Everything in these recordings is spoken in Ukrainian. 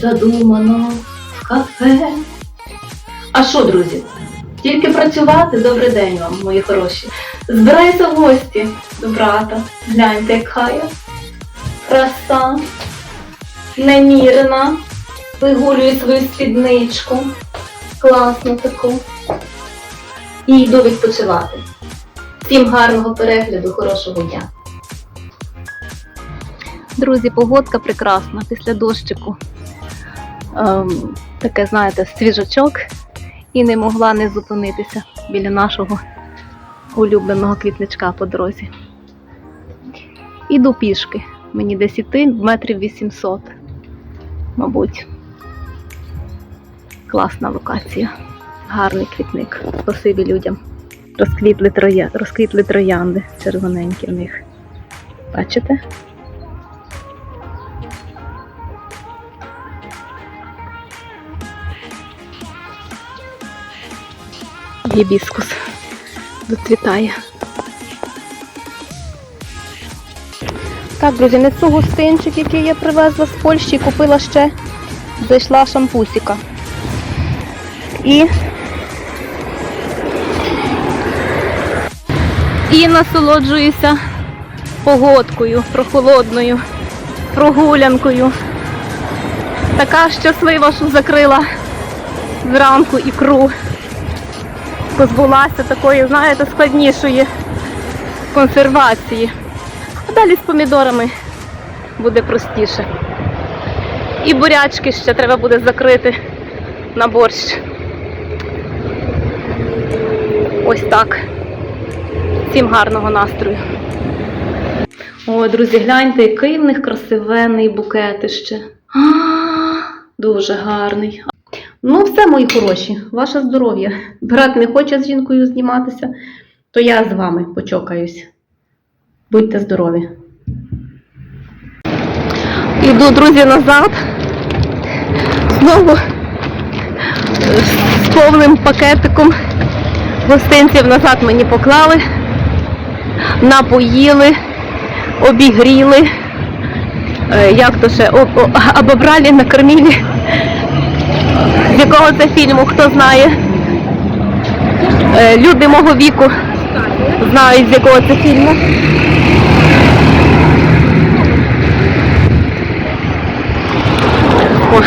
Задумано в кафе. А що, друзі? Тільки працювати, добрий день вам, мої хороші. Збирайся в гості до брата. Гляньте, яка я. Краса, немірена, вигулює свою спідничку. Класну таку. І йду відпочивати. Всім гарного перегляду, хорошого дня. Друзі, погодка прекрасна після дощику. Ем, таке, знаєте, свіжачок і не могла не зупинитися біля нашого улюбленого квітничка по дорозі. Іду пішки. Мені десь іти метрів 800, мабуть. Класна локація. Гарний квітник. Спасибі людям. Розквітли, троя... Розквітли троянди червоненькі в них. Бачите? Гібіскус зацвітає. Так, друзі, несу гостинчик, який я привезла з Польщі, купила ще, зайшла шампусіка. І і насолоджуюся погодкою, прохолодною, прогулянкою. Така щаслива, що закрила зранку ікру. Позбулася такої, знаєте, складнішої консервації. А далі з помідорами буде простіше. І бурячки ще треба буде закрити на борщ. Ось так. Всім гарного настрою. О, друзі, гляньте, який в них красивенний букетище. А, Дуже гарний. Ну, все, мої хороші, ваше здоров'я. Брат не хоче з жінкою зніматися, то я з вами почокаюсь. Будьте здорові. Іду, друзі, назад. Знову з повним пакетиком гостинців назад мені поклали, напоїли, обігріли, е, як то ще, обобрали, накормили. З якого це фільму, хто знає. Е, Люди мого віку знають, з якого це фільму. О,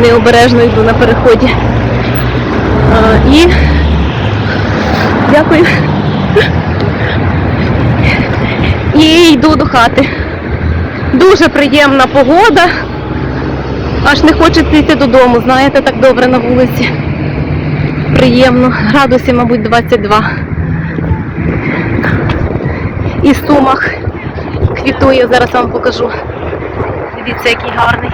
необережно йду на переході. Е, І дякую. І йду до хати. Дуже приємна погода. Аж не хочеться йти додому, знаєте, так добре на вулиці. Приємно. Градусів, мабуть, 22. І сумах квітує, зараз вам покажу. Дивіться, який гарний.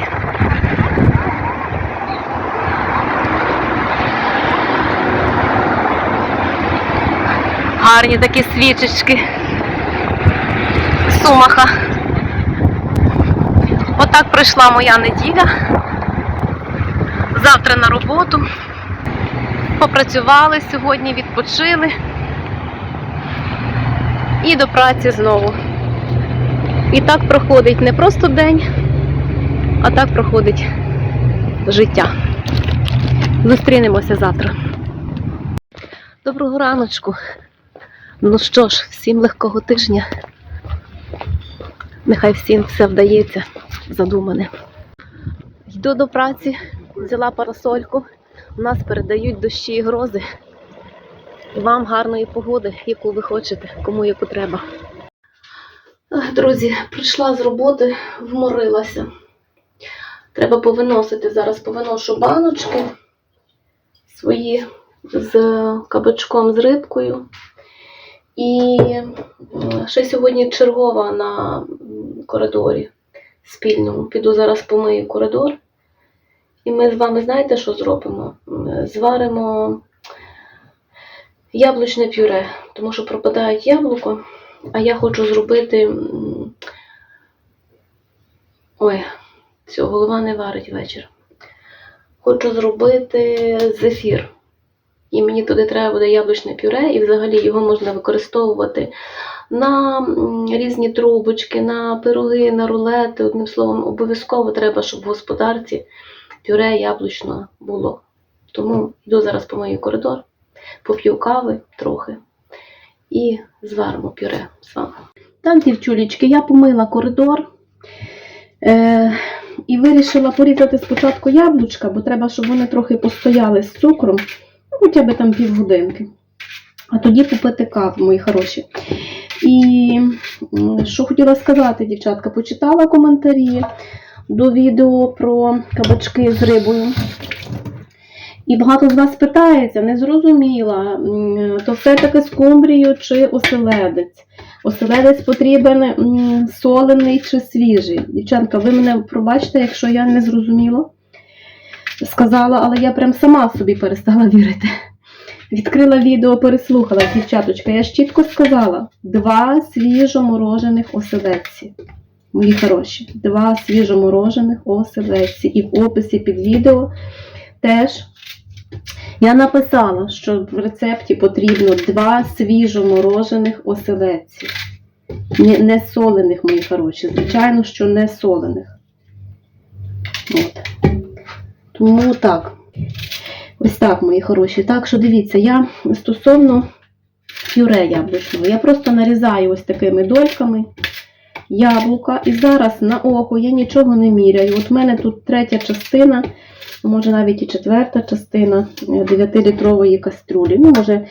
Гарні такі свічечки. Сумаха. Отак пройшла моя неділя. Завтра на роботу. Попрацювали сьогодні, відпочили. І до праці знову. І так проходить не просто день, а так проходить життя. Зустрінемося завтра. Доброго раночку. Ну що ж, всім легкого тижня. Нехай всім все вдається задумане. Йду до праці, взяла парасольку. У нас передають дощі і грози. Вам гарної погоди, яку ви хочете, кому яку треба. Друзі, прийшла з роботи, вморилася. Треба повиносити зараз повиношу баночки свої з кабачком, з рибкою. І ще сьогодні чергова на коридорі спільному. Піду зараз помию коридор. І ми з вами знаєте, що зробимо? Зваримо яблучне пюре, тому що пропадають яблуко, а я хочу зробити. Ой, все, голова не варить вечір. Хочу зробити зефір. І мені туди треба буде яблучне пюре, і взагалі його можна використовувати на різні трубочки, на пироги, на рулети. Одним словом, обов'язково треба, щоб в господарці пюре яблучно було. Тому йду зараз по моїй коридор, поп'ю кави трохи і зваримо пюре з вами. Так, дівчулечки, я помила коридор е, і вирішила порізати спочатку яблучка, бо треба, щоб вони трохи постояли з цукром, ну, хоча б там півгодинки. А тоді попити каву, мої хороші. І що хотіла сказати, дівчатка, почитала коментарі до відео про кабачки з рибою. І багато з вас питається, не зрозуміла, то все-таки скумбрію чи оселедець. Оселедець потрібен солений чи свіжий. Дівчатка, ви мене пробачте, якщо я не зрозуміла. Сказала, але я прям сама собі перестала вірити. Відкрила відео, переслухала, дівчаточка. Я ж чітко сказала: два свіжоморожених оселедці. Мої хороші, два свіжоморожених оселедці. І в описі під відео теж я написала, що в рецепті потрібно два свіжоморожених оселедці. Не, солених, мої хороші. Звичайно, що не солених. От. Тому так. Ось так, мої хороші. Так що дивіться, я стосовно пюре яблучного, я просто нарізаю ось такими дольками яблука. І зараз на око я нічого не міряю. От в мене тут третя частина, може навіть і четверта частина 9-літрової каструлі. Ну, може,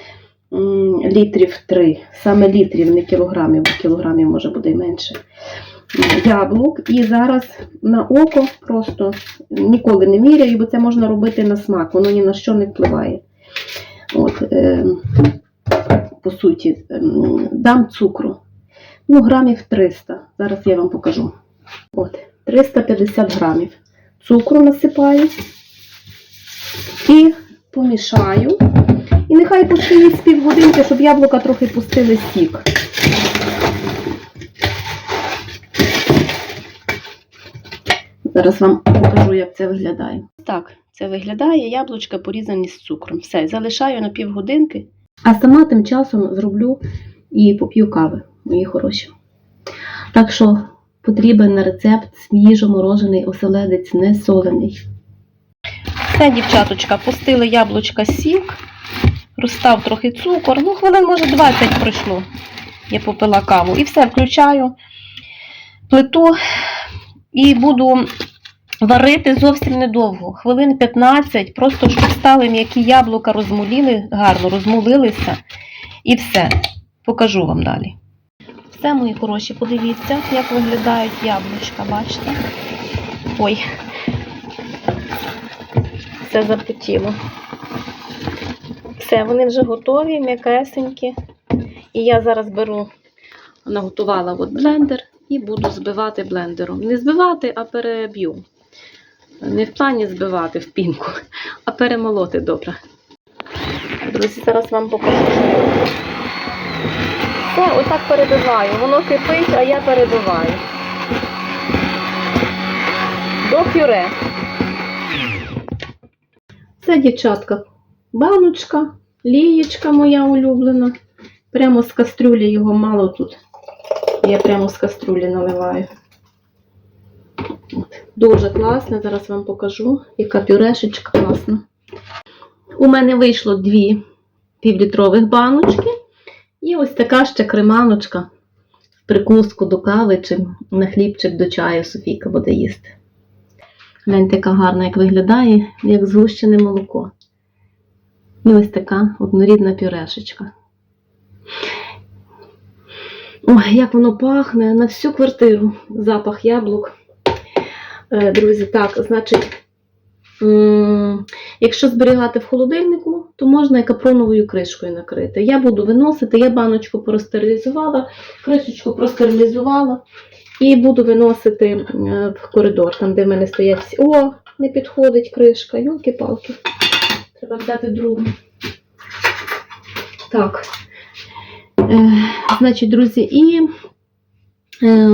літрів 3. Саме літрів, не кілограмів, бо кілограмів може буде і менше. Яблук. І зараз на око просто ніколи не міряю, бо це можна робити на смак, воно ні на що не впливає. От, е, по суті, ем, дам цукру. Ну, грамів 300. Зараз я вам покажу. От, 350 грамів. Цукру насипаю і помішаю. І нехай постоїть півгодинки, щоб яблука трохи пустили сік. Зараз вам покажу, як це виглядає. Так, це виглядає яблучка порізані з цукром. Все, залишаю на півгодинки. А сама тим часом зроблю і поп'ю кави, мої хороші. Так що потрібен на рецепт свіжоморожений оселедець не солений. Все, дівчаточка, пустили яблучка сік, розстав трохи цукор. Ну, хвилин, може, 20 пройшло. Я попила каву. І все, включаю плиту і буду варити зовсім недовго. Хвилин 15, просто щоб стали м'які яблука, розмуліли, гарно розмулилися. І все. Покажу вам далі. Все, мої хороші, подивіться, як виглядають яблучка, бачите? Ой, все запотіло. Все, вони вже готові, м'якесенькі. І я зараз беру, наготувала от блендер і буду збивати блендером. Не збивати, а переб'ю. Не в плані збивати в пінку, а перемолоти добре. Друзі, зараз вам покажу. Все, отак перебиваю. Воно кипить, а я перебиваю. До пюре. Це дівчатка. Баночка, лієчка моя улюблена. Прямо з кастрюлі його мало тут. Я прямо з кастрюлі наливаю. Дуже класне, зараз вам покажу, яка пюрешечка класна. У мене вийшло дві півлітрових баночки. І ось така ще креманочка в прикуску до кави чи на хлібчик до чаю Софійка буде їсти. Гляньте, яка гарна, як виглядає, як згущене молоко. І ось така однорідна пюрешечка. Ой, як воно пахне на всю квартиру. Запах яблук. Е, Друзі, так, значить, якщо зберігати в холодильнику, то можна і капроновою кришкою накрити. Я буду виносити, я баночку простерилізувала, кришечку простерилізувала і буду виносити е, в коридор, там, де в мене стоять. О, не підходить кришка, йолки-палки. Треба взяти другу. Так. Е, значить, друзі, і е,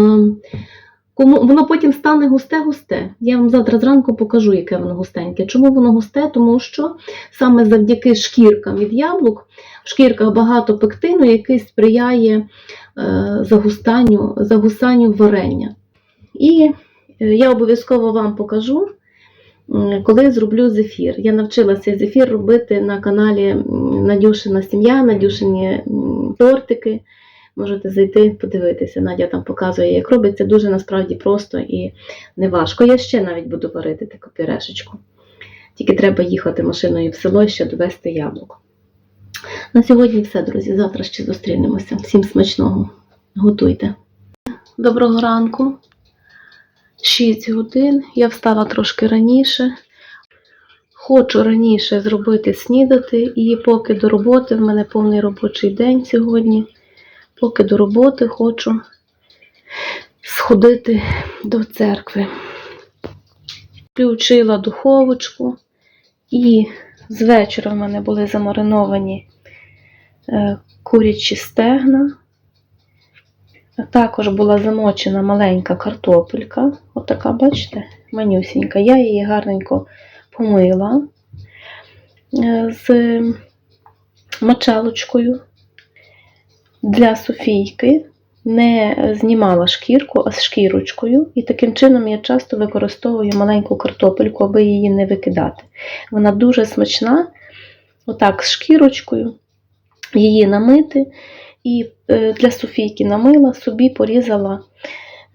Кому воно потім стане густе-густе. Я вам завтра зранку покажу, яке воно густеньке. Чому воно густе? Тому що саме завдяки шкіркам від яблук в шкірках багато пектину, який сприяє е, загустанню, загусанню варення. І е, я обов'язково вам покажу, коли зроблю зефір. Я навчилася зефір робити на каналі Надюшина сім'я, Надюшині тортики. Можете зайти, подивитися. Надя там показує, як робиться. Дуже насправді просто і не важко. Я ще навіть буду варити таку пюрешечку. Тільки треба їхати машиною в село ще довести яблук. На сьогодні все, друзі. Завтра ще зустрінемося. Всім смачного. Готуйте. Доброго ранку. 6 годин. Я встала трошки раніше. Хочу раніше зробити снідати, і поки до роботи, в мене повний робочий день сьогодні. Поки до роботи хочу сходити до церкви. Включила духовочку, і з вечора в мене були замариновані е, курячі стегна. Також була замочена маленька картопелька. Отака, бачите, манюсінька. Я її гарненько помила е, з мочалочкою для Софійки. Не знімала шкірку, а з шкірочкою. І таким чином я часто використовую маленьку картопельку, аби її не викидати. Вона дуже смачна, отак з шкірочкою, її намити. І е, для Софійки намила, собі порізала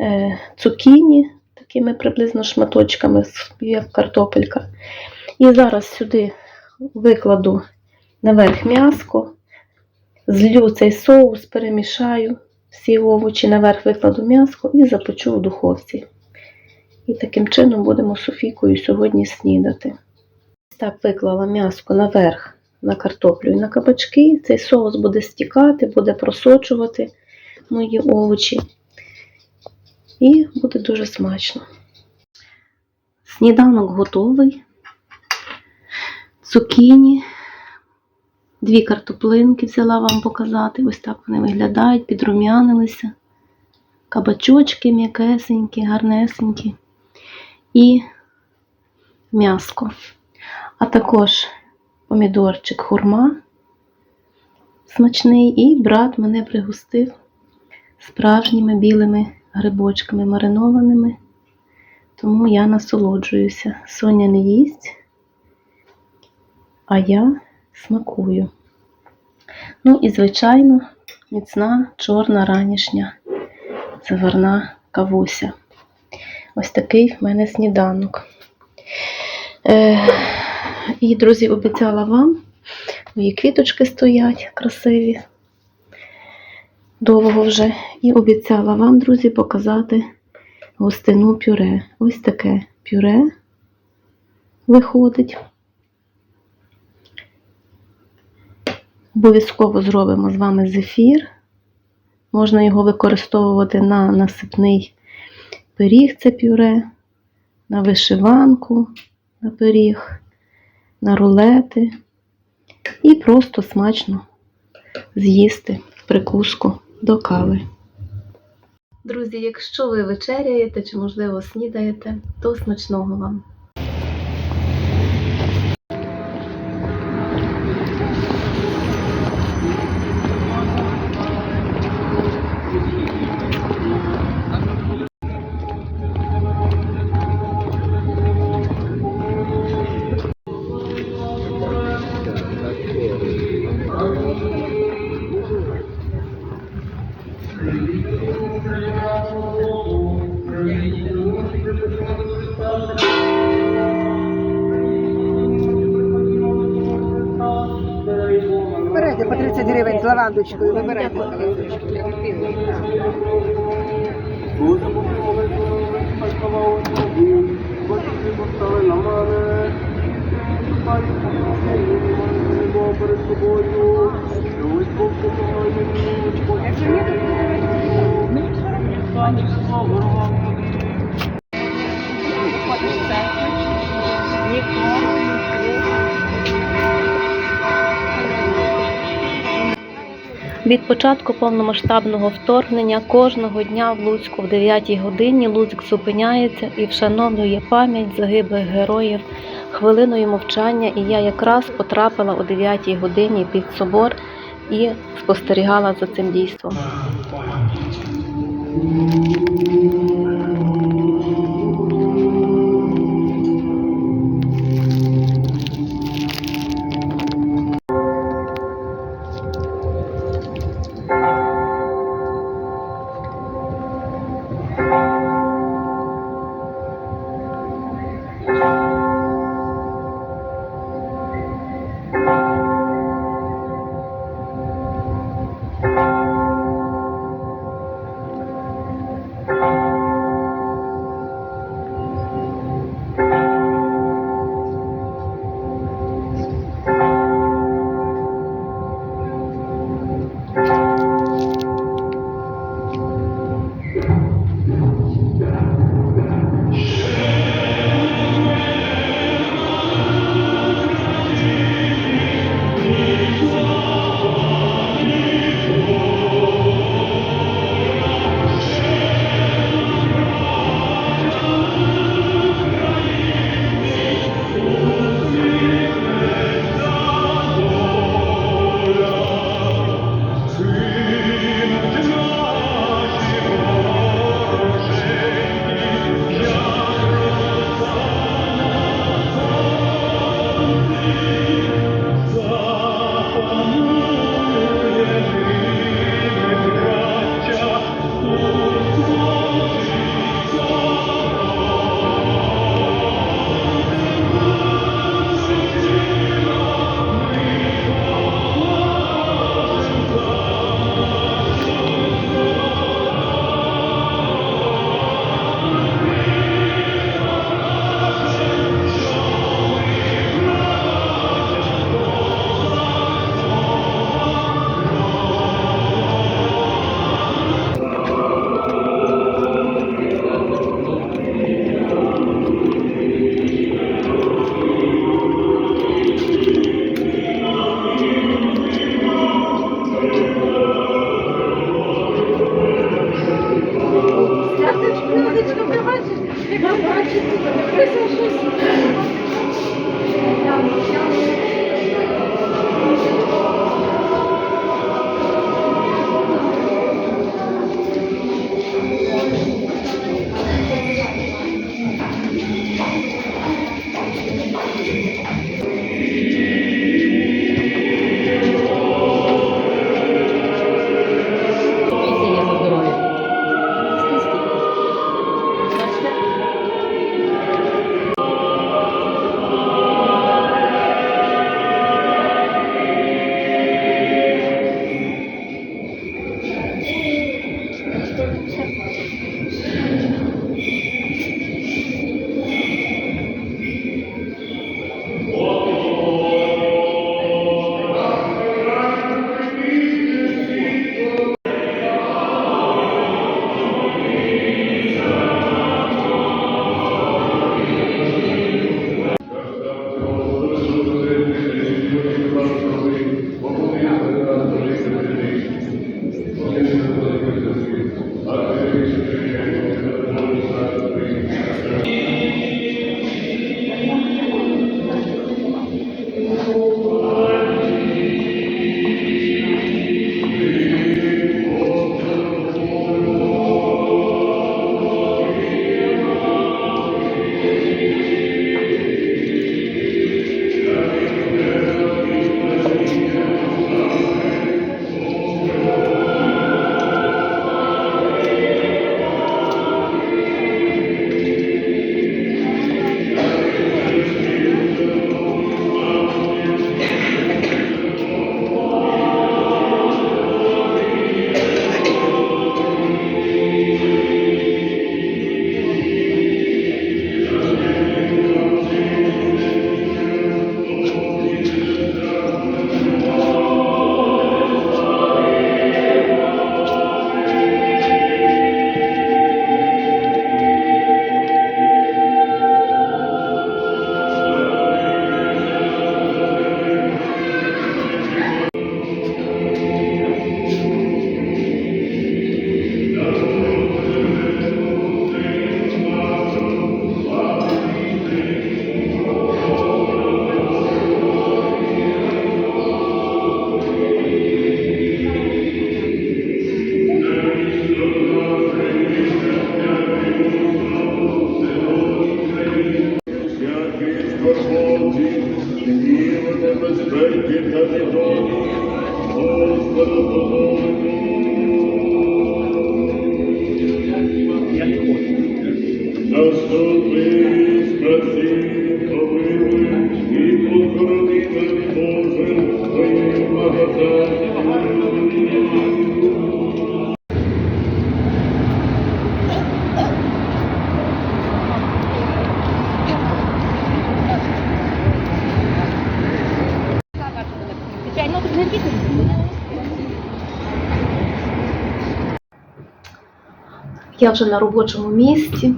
е, цукіні такими приблизно шматочками, як картопелька. І зараз сюди викладу наверх м'яско, злю цей соус, перемішаю всі овочі, наверх викладу м'яско і запечу в духовці. І таким чином будемо Софійкою сьогодні снідати. Так, виклала м'яско наверх на картоплю і на кабачки. Цей соус буде стікати, буде просочувати мої овочі. І буде дуже смачно. Сніданок готовий. Цукіні. Дві картоплинки взяла вам показати. Ось так вони виглядають, підрум'янилися. Кабачочки м'якесенькі, гарнесенькі. І м'яско. А також помідорчик хурма смачний. І брат мене пригостив справжніми білими грибочками маринованими. Тому я насолоджуюся. Соня не їсть, а я смакую. Ну і, звичайно, міцна чорна ранішня заварна кавуся. Ось такий в мене сніданок. Е, і, друзі, обіцяла вам, мої квіточки стоять красиві, довго вже. І обіцяла вам, друзі, показати гостину пюре. Ось таке пюре виходить. Обов'язково зробимо з вами зефір. Можна його використовувати на насипний пиріг, це пюре, на вишиванку на пиріг, на рулети. І просто смачно з'їсти прикуску до кави. Друзі, якщо ви вечеряєте чи, можливо, снідаєте, то смачного вам! Кладочкою вибирайте каластрички для білої. Якщо ні, то Від початку повномасштабного вторгнення кожного дня в Луцьку в 9 годині Луцьк зупиняється і вшановлює пам'ять загиблих героїв хвилиною мовчання. І я якраз потрапила о 9 годині під собор і спостерігала за цим дійством. Я вже на робочому місці,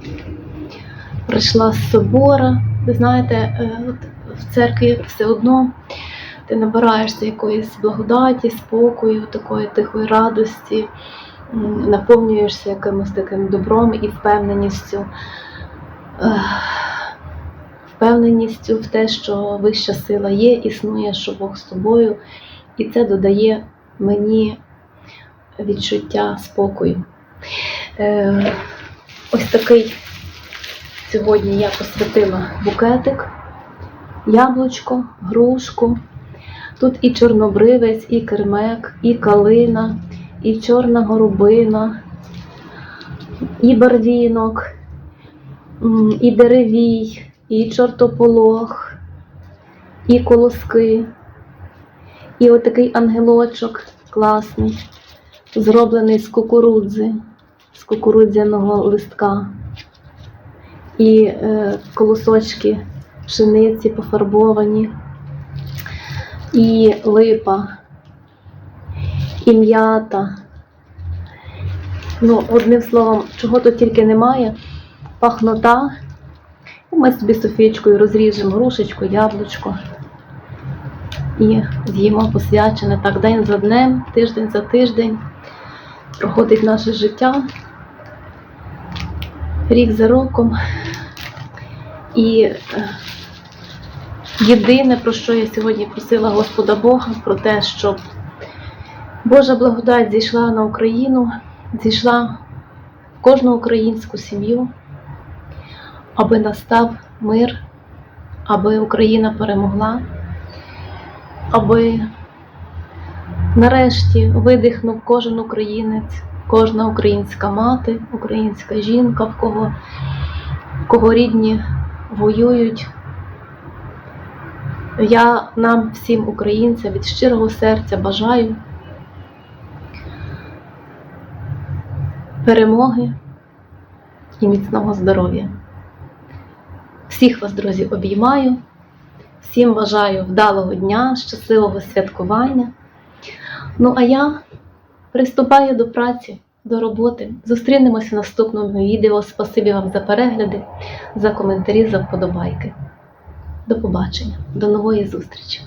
прийшла з собора. Ви знаєте, е, в церкві все одно ти набираєшся якоїсь благодаті, спокою, такої тихої радості, наповнюєшся якимось таким добром і впевненістю. Впевненістю в те, що вища сила є, існує, що Бог з тобою, і це додає мені відчуття спокою. Е, ось такий сьогодні я посвятила букетик, яблучко, грушку. Тут і чорнобривець, і кермек, і калина, і чорна горобина, і барвінок, і деревій, і чортополох, і колоски, і отакий ангелочок класний, зроблений з кукурудзи, з кукурудзяного листка, і е, колосочки пшениці пофарбовані, і липа, і м'ята. Ну, одним словом, чого тут тільки немає, пахнота. Ми собі з Софієчкою розріжемо грушечку, яблучко і з'їмо посвячене так день за днем, тиждень за тиждень. Проходить наше життя рік за роком. І е, єдине, про що я сьогодні просила Господа Бога, про те, щоб Божа благодать зійшла на Україну, зійшла в кожну українську сім'ю, аби настав мир, аби Україна перемогла, аби нарешті видихнув кожен українець, кожна українська мати, українська жінка, в кого, в кого рідні воюють. Я нам, всім українцям, від щирого серця бажаю перемоги і міцного здоров'я. Всіх вас, друзі, обіймаю, всім бажаю вдалого дня, щасливого святкування. Ну, а я приступаю до праці, до роботи. Зустрінемося в наступному відео. Спасибі вам за перегляди, за коментарі, за вподобайки. До побачення, до нової зустрічі!